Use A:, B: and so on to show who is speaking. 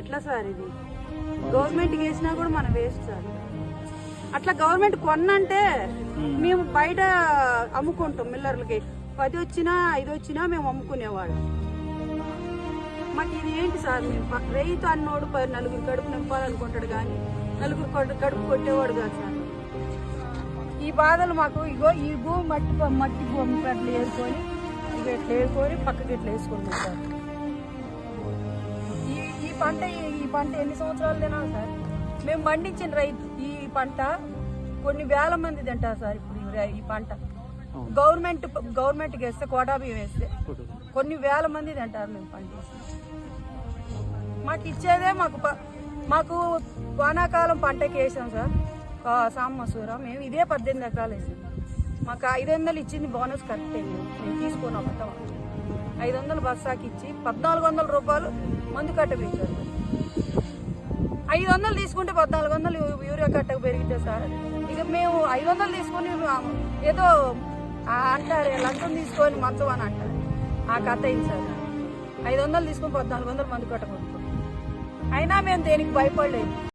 A: ఎట్లా సార్ ఇది? గవర్నమెంట్కి వేసినా కూడా మనం వేస్ట్ సార్. అట్లా గవర్నమెంట్ కొన్నంటే మేము బయట అమ్ముకుంటాం మిల్లర్లకి. పది వచ్చినా ఐదు వచ్చినా మేము అమ్ముకునేవాళ్ళం. మాకు ఇది ఏంటి సార్? మేము రైతు అన్నోడు నలుగురు కడుపు నింపాలనుకుంటాడు కానీ నలుగురు కడుపు కొట్టేవాడు కాదు సార్. ఈ బాధలు మాకు ఇగో ఈ భూమి మట్టి మట్టి భూమి పెట్లు వేసుకొని ఇవి ఇట్లా వేసుకొని పక్కకి ఇట్లా వేసుకుంటాం సార్. పంట ఈ- పంట ఎన్ని సంవత్సరాలు తినాలి సార్? మేము పండించిన రైతు ఈ పంట కొన్ని వేల మంది తింటారు సార్ ఇప్పుడు ఈ పంట. గవర్నమెంట్ గవర్నమెంట్కి వేస్తే కోటా బియ్యం వేస్తే కొన్ని వేల మంది తింటారు మేము పండించి మాకు ఇచ్చేదే మాకు మాకు వానాకాలం పంటకి వేసాం సార్. సాంబసూర మేము ఇదే పద్దెనిమిది ఎకరాలు వేసాం. మాకు ఐదు వందలు ఇచ్చింది బోనస్ కరెక్టే మేము మేము తీసుకున్న మొత్తం. ఐదు వందలు బస్సాకి ఇచ్చి పద్నాలుగు వందల రూపాయలు మందు కట్ట పెంచారు ఐదు వందలు తీసుకుంటే పద్నాలుగు వందలు యూరియా కట్టకు పెరిగితే సార్. ఇక మేము ఐదు వందలు తీసుకొని ఏదో అంటారు లంచం తీసుకొని మంచం అని అంటారు. ఆ కథ అయింది సార్? ఐదు వందలు తీసుకుని పద్నాలుగు వందలు మందు కట్టకూడదు అయినా మేము దేనికి భయపడలేదు.